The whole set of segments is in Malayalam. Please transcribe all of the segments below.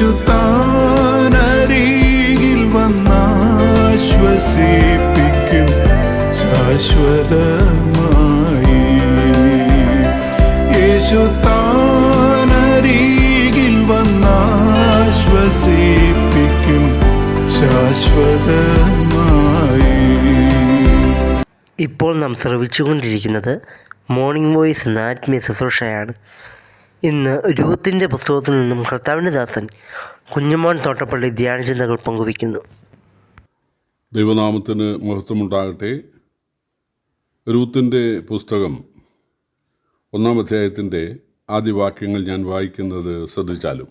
യേശു താനരികിൽ വന്നാശ്വസിപ്പിക്കും ശാശ്വതമായി. യേശു താനരികിൽ വന്നാശ്വസിപ്പിക്കും ശാശ്വതമായി. ഇപ്പോൾ നാം ശ്രവിച്ചുകൊണ്ടിരിക്കുന്നത് മോർണിംഗ് വോയിസ് എന്ന ആത്മീയ ശുശ്രൂഷയാണ്. ഇന്ന് രൂത്തിന്റെ പുസ്തകത്തിൽ നിന്നും കർത്താവിന്റെ ദാസൻ കുഞ്ഞുമോൻ തോട്ടപ്പള്ളി ധ്യാനചിന്തകൾ പങ്കുവയ്ക്കുന്നു. ദൈവനാമത്തിന് മഹത്വമുണ്ടാകട്ടെ. രൂത്തിന്റെ പുസ്തകം ഒന്നാം അധ്യായത്തിന്റെ ആദ്യ വാക്യങ്ങൾ ഞാൻ വായിക്കുന്നത് ശ്രദ്ധിച്ചാലും.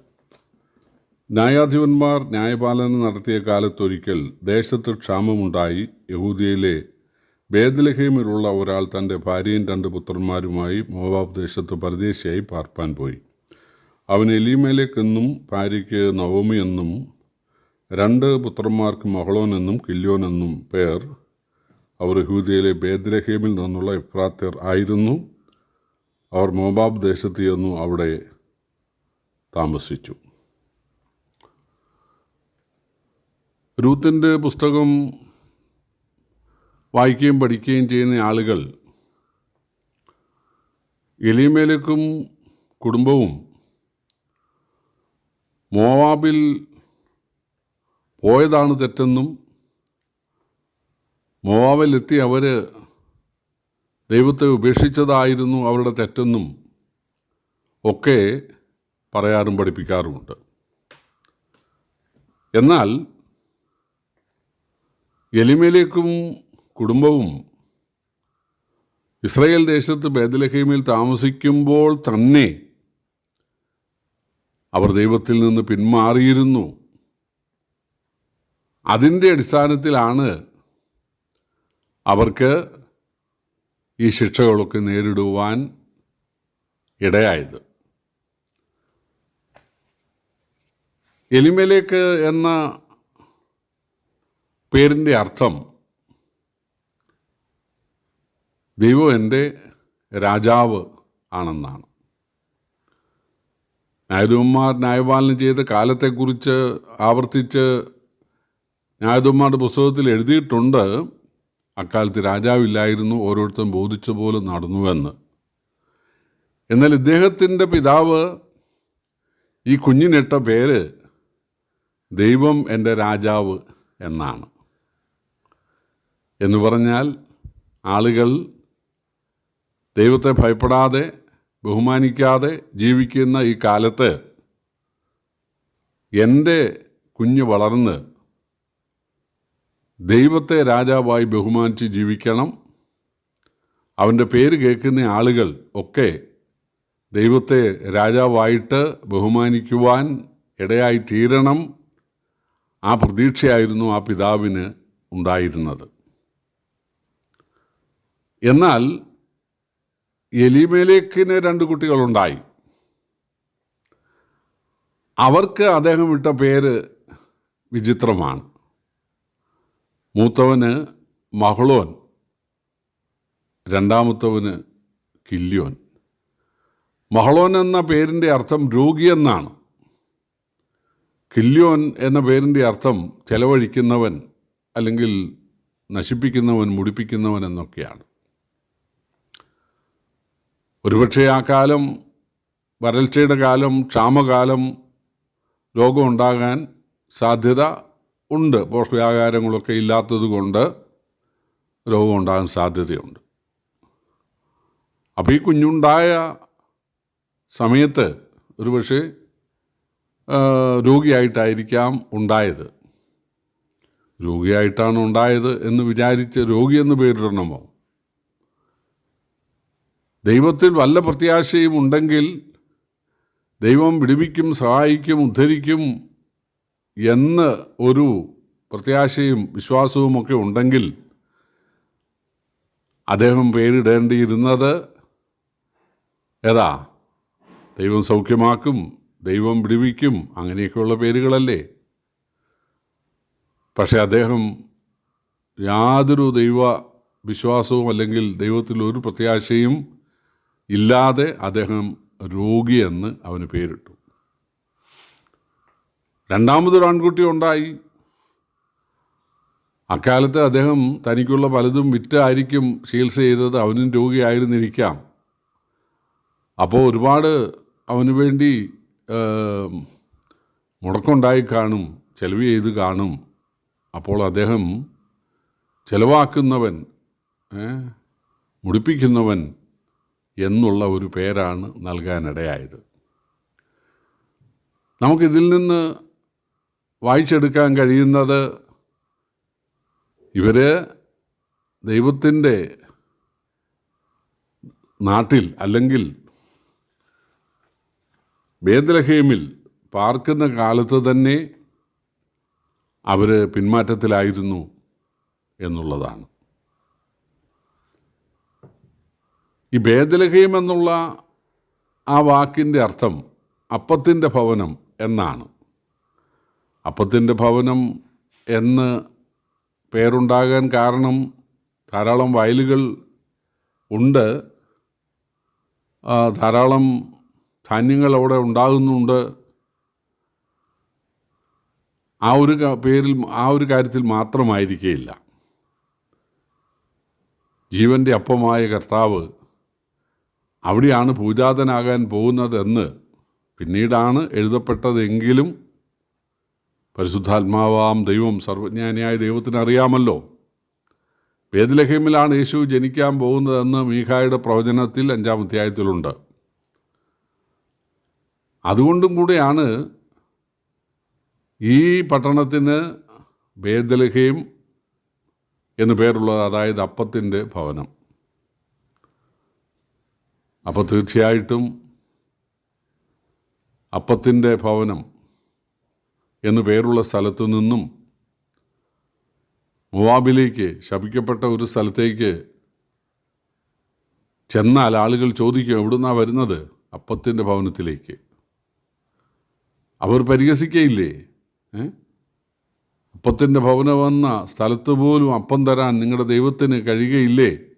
ന്യായാധിപന്മാർ ന്യായപാലനം നടത്തിയ കാലത്തൊരിക്കൽ ദേശത്ത് ക്ഷാമമുണ്ടായി. യഹൂദിയയിലെ ബേദലഹേമിലുള്ള ഒരാൾ തന്റെ ഭാര്യയും രണ്ട് പുത്രന്മാരുമായി മോവാബ് ദേശത്ത് പരദേശിയായി പാർപ്പാൻ പോയി. അവൻ എലീമേലേക്കെന്നും ഭാര്യയ്ക്ക് നവമി എന്നും രണ്ട് പുത്രന്മാർക്ക് മഹളോൻ എന്നും കില്യോൻ എന്നും പേർ അവർ ഹൂദിയയിലെ ബേദ്രഹേമിൽ നിന്നുള്ള ഇഫ്രാത്യർ ആയിരുന്നു. അവർ മോബാബ് ദേശത്ത് ചെന്നു അവിടെ താമസിച്ചു. രൂത്തിന്റെ പുസ്തകം വായിക്കുകയും പഠിക്കുകയും ചെയ്യുന്ന ആളുകൾ എലിമേലക്കും കുടുംബവും മോവാബിൽ പോയതാണ് തെറ്റെന്നും മോവാബിലെത്തി അവർ ദൈവത്തെ ഉപേക്ഷിച്ചതായിരുന്നു അവരുടെ തെറ്റെന്നും ഒക്കെ പറയാറും പഠിപ്പിക്കാറുമുണ്ട്. എന്നാൽ എലിമേലേക്കും കുടുംബവും ഇസ്രയേൽ ദേശത്ത് ബേദലഹീമിൽ താമസിക്കുമ്പോൾ തന്നെ അവർ ദൈവത്തിൽ നിന്ന് പിന്മാറിയിരുന്നു. അതിന്റെ അടിസ്ഥാനത്തിലാണ് അവർക്ക് ഈ ശിക്ഷകളൊക്കെ നേരിടുവാൻ ഇടയായത്. എലിമലേക്ക് എന്ന പേരിന്റെ അർത്ഥം ദൈവം എന്റെ രാജാവ് ആണെന്നാണ്. ന്യായധൂന്മാർ ന്യായപാലനം ചെയ്ത കാലത്തെക്കുറിച്ച് ആവർത്തിച്ച് ന്യായധൂന്മാരുടെ പുസ്തകത്തിൽ എഴുതിയിട്ടുണ്ട് അക്കാലത്ത് രാജാവില്ലായിരുന്നു ഓരോരുത്തരും ബോധിച്ച പോലെ നടന്നുവെന്ന്. എന്നാൽ ഇദ്ദേഹത്തിന്റെ പിതാവ് ഈ കുഞ്ഞിനിട്ട പേര് ദൈവം എന്റെ രാജാവ് എന്നാണ്. എന്ന് പറഞ്ഞാൽ ആളുകൾ ദൈവത്തെ ഭയപ്പെടാതെ ബഹുമാനിക്കാതെ ജീവിക്കുന്ന ഈ കാലത്ത് എന്റെ കുഞ്ഞ് വളർന്ന് ദൈവത്തെ രാജാവായി ബഹുമാനിച്ച് ജീവിക്കണം. അവന്റെ പേര് കേൾക്കുന്ന ആളുകൾ ഒക്കെ ദൈവത്തെ രാജാവായിട്ട് ബഹുമാനിക്കുവാൻ ഇടയായി തീരണം. ആ പ്രതീക്ഷയായിരുന്നു ആ പിതാവിന് ഉണ്ടായിരുന്നത്. എന്നാൽ എലിമേലേക്കിന് രണ്ട് കുട്ടികളുണ്ടായി. അവർക്ക് അദ്ദേഹം ഇട്ട പേര് വിചിത്രമാണ്. മൂത്തവന് മഹളോൻ രണ്ടാമത്തവന് കില്യോൻ. മഹളോൻ എന്ന പേരിന്റെ അർത്ഥം രോഗി എന്നാണ്. കില്യോൻ എന്ന പേരിന്റെ അർത്ഥം ചെലവഴിക്കുന്നവൻ അല്ലെങ്കിൽ നശിപ്പിക്കുന്നവൻ മുടിപ്പിക്കുന്നവൻ എന്നൊക്കെയാണ്. ഒരുപക്ഷെ ആ കാലം വരൾച്ചയുടെ കാലം ക്ഷാമകാലം രോഗം ഉണ്ടാകാൻ സാധ്യത ഉണ്ട്. പോഷകാഹാരങ്ങളൊക്കെ ഇല്ലാത്തത് കൊണ്ട് രോഗം ഉണ്ടാകാൻ സാധ്യതയുണ്ട്. അപ്പോൾ ഈ കുഞ്ഞുണ്ടായ സമയത്ത് ഒരുപക്ഷെ രോഗിയായിട്ടായിരിക്കാം ഉണ്ടായത്. രോഗിയായിട്ടാണ് ഉണ്ടായത് എന്ന് വിചാരിച്ച് രോഗിയെന്ന് പേരിടണമോ? ദൈവത്തിൽ വല്ല പ്രത്യാശയും ഉണ്ടെങ്കിൽ ദൈവം വിടുവിക്കും സഹായിക്കും ഉദ്ധരിക്കും എന്ന് ഒരു പ്രത്യാശയും വിശ്വാസവുമൊക്കെ ഉണ്ടെങ്കിൽ അദ്ദേഹം പേരിടേണ്ടിയിരുന്നത് ഏതാ? ദൈവം സൗഖ്യമാക്കും ദൈവം വിടുവിക്കും അങ്ങനെയൊക്കെയുള്ള പേരുകളല്ലേ? പക്ഷേ അദ്ദേഹം യാതൊരു ദൈവ വിശ്വാസവും അല്ലെങ്കിൽ ദൈവത്തിൽ ഒരു പ്രത്യാശയും ഇല്ലാതെ അദ്ദേഹം രോഗിയെന്ന് അവന് പേരിട്ടു. രണ്ടാമതൊരു ആൺകുട്ടി ഉണ്ടായി. അക്കാലത്ത് അദ്ദേഹം തനിക്കുള്ള പലതും വിറ്റായിരിക്കും ചികിത്സ ചെയ്തത് അവനും രോഗിയായിരുന്നിരിക്കാം അപ്പോൾ ഒരുപാട് അവന് വേണ്ടി മുടക്കമുണ്ടായി കാണും ചെലവ് ചെയ്ത് കാണും. അപ്പോൾ അദ്ദേഹം ചെലവാക്കുന്നവൻ മുടിപ്പിക്കുന്നവൻ എന്നുള്ള ഒരു പേരാണ് നൽകാനിടയായത്. നമുക്കിതിൽ നിന്ന് വായിച്ചെടുക്കാൻ കഴിയുന്നത് ഇവർ ദൈവത്തിന്റെ നാട്ടിൽ അല്ലെങ്കിൽ ബേദലഹേമിൽ പാർക്കുന്ന കാലത്ത് തന്നെ അവർ പിന്മാറ്റത്തിലായിരുന്നു എന്നുള്ളതാണ്. ഈ ബേദലഹീം എന്നുള്ള ആ വാക്കിന്റെ അർത്ഥം അപ്പത്തിന്റെ ഭവനം എന്നാണ്. അപ്പത്തിന്റെ ഭവനം എന്ന് പേരുണ്ടാകാൻ കാരണം ധാരാളം വയലുകൾ ഉണ്ട്. ധാരാളം ധാന്യങ്ങൾ അവിടെ ഉണ്ടാകുന്നുണ്ട്. ആ ഒരു പേരിൽ ആ ഒരു കാര്യത്തിൽ മാത്രമായിരിക്കുകയില്ല ജീവന്റെ അപ്പമായ കർത്താവ് അവിടെയാണ് പൂജാതനാകാൻ പോകുന്നതെന്ന് പിന്നീടാണ് എഴുതപ്പെട്ടതെങ്കിലും പരിശുദ്ധാത്മാവാം ദൈവം സർവജ്ഞാനിയായ ദൈവത്തിന് അറിയാമല്ലോ വേദലഹേമിലാണ് യേശു ജനിക്കാൻ പോകുന്നതെന്ന് മീഖായുടെ പ്രവചനത്തിൽ അഞ്ചാം അധ്യായത്തിലുണ്ട്. അതുകൊണ്ടും കൂടെയാണ് ഈ പട്ടണത്തിന് ബേദലഹേം എന്ന് പേരുള്ളത് അതായത് അപ്പത്തിന്റെ ഭവനം. അപ്പോൾ തീർച്ചയായിട്ടും അപ്പത്തിന്റെ ഭവനം എന്നു പേരുള്ള സ്ഥലത്തു നിന്നും മുവാബിലേക്ക് ശപിക്കപ്പെട്ട ഒരു സ്ഥലത്തേക്ക് ചെന്നാൽ ആളുകൾ ചോദിക്കും എവിടുന്നാണ് വരുന്നത് അപ്പത്തിന്റെ ഭവനത്തിലേക്ക്? അവർ പരിഹസിക്കയില്ലേ? അപ്പത്തിന്റെ ഭവനം ഭവനമെന്ന സ്ഥലത്ത് പോലും അപ്പം തരാൻ നിങ്ങളുടെ ദൈവത്തിന് കഴിയുകയില്ലേ?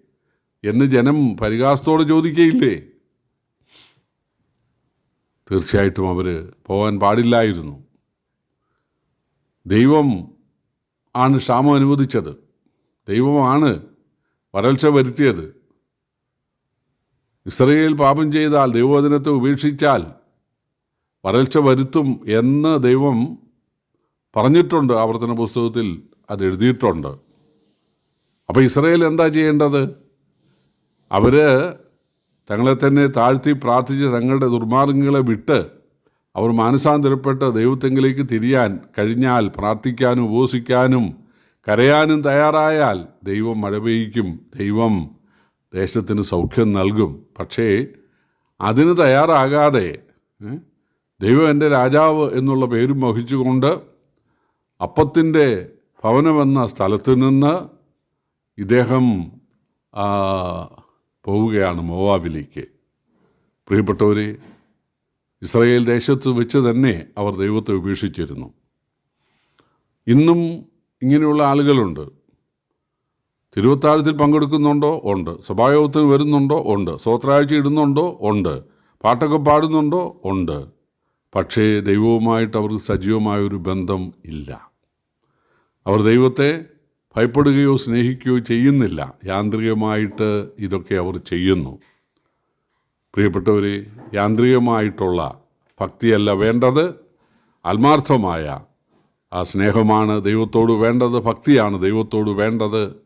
എന്ന് ജനം പരിഹാസത്തോടെ ചോദിക്കുകയില്ലേ തീർച്ചയായിട്ടും അവർ പോകാൻ പാടില്ലായിരുന്നു. ദൈവം ആണ് ക്ഷാമം അനുവദിച്ചത്. ദൈവമാണ് വരൾച്ച വരുത്തിയത്. ഇസ്രയേൽ പാപം ചെയ്താൽ ദൈവവചനത്തെ ഉപേക്ഷിച്ചാൽ വരൾച്ച വരുത്തും എന്ന് ദൈവം പറഞ്ഞിട്ടുണ്ട്. ആവർത്തന പുസ്തകത്തിൽ അത് എഴുതിയിട്ടുണ്ട്. അപ്പോൾ ഇസ്രയേൽ എന്താ ചെയ്യേണ്ടത്? അവർ തങ്ങളെ തന്നെ താഴ്ത്തി പ്രാർത്ഥിച്ച് തങ്ങളുടെ ദുർമാർഗങ്ങളെ വിട്ട് അവർ മാനസാന്തരപ്പെട്ട് ദൈവത്തെങ്കിലേക്ക് തിരിയാൻ കഴിഞ്ഞാൽ പ്രാർത്ഥിക്കാനും ഉപവസിക്കാനും കരയാനും തയ്യാറായാൽ ദൈവം മഴ പെയ്യിക്കും. ദൈവം ദേശത്തിന് സൗഖ്യം നൽകും. പക്ഷേ അതിന് തയ്യാറാകാതെ ദൈവം എന്റെ രാജാവ് എന്നുള്ള പേരും വഹിച്ചുകൊണ്ട് അപ്പത്തിന്റെ ഭവനമെന്ന സ്ഥലത്ത് നിന്ന് ഇദ്ദേഹം പോവുകയാണ് മോവാബിലേക്ക്. പ്രിയപ്പെട്ടവരെ ഇസ്രയേൽ ദേശത്ത് വെച്ച് തന്നെ അവർ ദൈവത്തെ ഉപേക്ഷിച്ചിരുന്നു. ഇന്നും ഇങ്ങനെയുള്ള ആളുകളുണ്ട്. തിരുവത്താഴത്തിൽ പങ്കെടുക്കുന്നുണ്ടോ? ഉണ്ട്. സഭായോഗത്തിന് വരുന്നുണ്ടോ? ഉണ്ട്. സ്വത്രാഴ്ച ഇടുന്നുണ്ടോ? ഉണ്ട്. പാട്ടൊക്കെ പാടുന്നുണ്ടോ? ഉണ്ട്. പക്ഷേ ദൈവവുമായിട്ട് അവർക്ക് സജീവമായൊരു ബന്ധം ഇല്ല. അവർ ദൈവത്തെ ഭയപ്പെടുകയോ സ്നേഹിക്കുകയോ ചെയ്യുന്നില്ല. യാന്ത്രികമായിട്ട് ഇതൊക്കെ അവർ ചെയ്യുന്നു. പ്രിയപ്പെട്ടവരെ യാന്ത്രികമായിട്ടുള്ള ഭക്തിയല്ല വേണ്ടത്. ആത്മാർത്ഥമായ ആ സ്നേഹമാണ് ദൈവത്തോട് വേണ്ടത്. ഭക്തിയാണ് ദൈവത്തോട് വേണ്ടത്.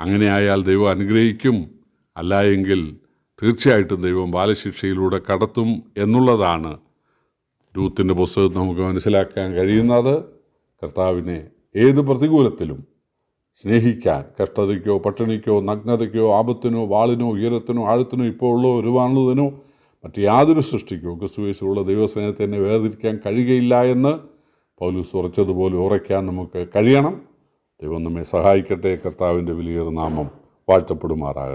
അങ്ങനെയായാൽ ദൈവം അനുഗ്രഹിക്കും. അല്ല എങ്കിൽ തീർച്ചയായിട്ടും ദൈവം ബാലശിക്ഷയിലൂടെ കടത്തും എന്നുള്ളതാണ് രൂത്തിന്റെ പുസ്തകത്തിൽ നമുക്ക് മനസ്സിലാക്കാൻ കഴിയുന്നത്. കർത്താവിനെ ഏത് പ്രതികൂലത്തിലും സ്നേഹിക്കാൻ കഷ്ടതയ്ക്കോ പട്ടിണിക്കോ നഗ്നതയ്ക്കോ ആപത്തിനോ വാളിനോ ഉയരത്തിനോ ആഴത്തിനോ ഇപ്പോൾ ഉള്ളോ ഒരുവാണുന്നതിനോ മറ്റ് യാതൊരു സൃഷ്ടിക്കോ ക്രിസ്തുവേശുള്ള ദൈവസ്നേഹത്തെ തന്നെ വേർതിരിക്കാൻ കഴിയുകയില്ല എന്ന് പൗലൂസ് ഉറച്ചതുപോലെ ഉറയ്ക്കാൻ നമുക്ക് കഴിയണം. ദൈവം നമ്മെ സഹായിക്കട്ടെ. കർത്താവിന്റെ വലിയൊരു നാമം വാഴ്ത്തപ്പെടുമാറാകട്ടെ.